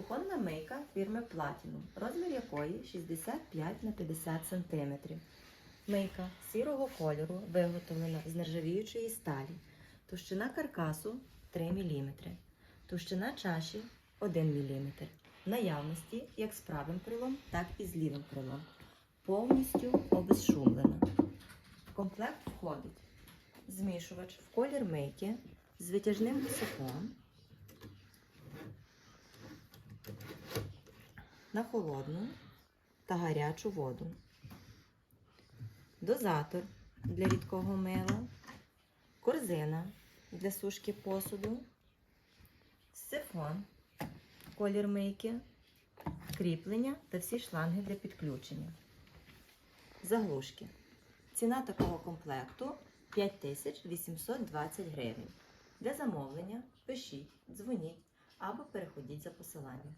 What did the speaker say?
Кухонна мийка фірми Platinum, розмір якої 65 на 50 см. Мийка сірого кольору виготовлена з нержавіючої сталі. Товщина каркасу 3 мм. Товщина чаші 1 мм. В наявності як з правим крилом, так і з лівим крилом. Повністю обезшумлена. В комплект входить змішувач в колір мийки з витяжним сифоном на холодну та гарячу воду. Дозатор для рідкого мила, корзина для сушки посуду, сифон, колір мийки, кріплення та всі шланги для підключення. Заглушки. Ціна такого комплекту 5820 гривень. Для замовлення пишіть, дзвоніть або переходіть за посиланням.